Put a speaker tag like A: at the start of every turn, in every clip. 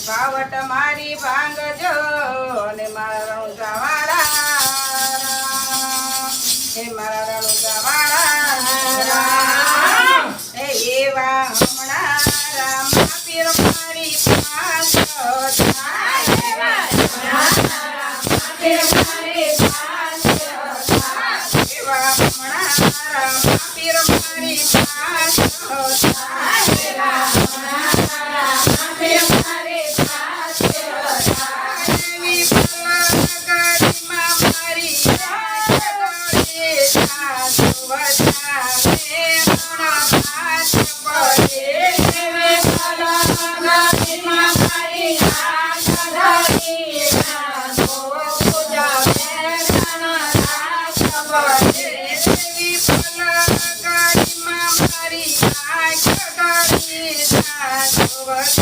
A: વાવટ મારી ભાંગજો અને મારા રણુજાવાળા. હે મારા રણુજાવાળા. હે એવા હમણાં રામ. પીર એવી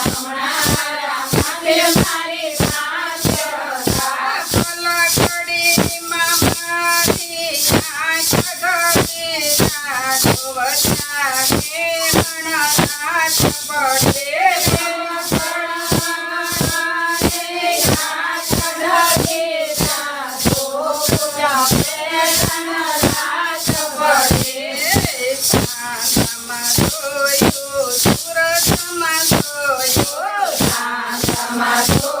A: my soul.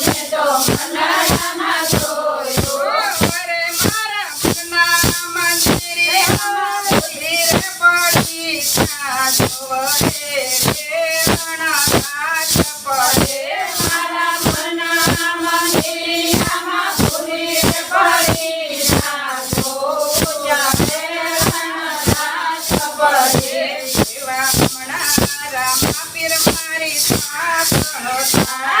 B: Yes.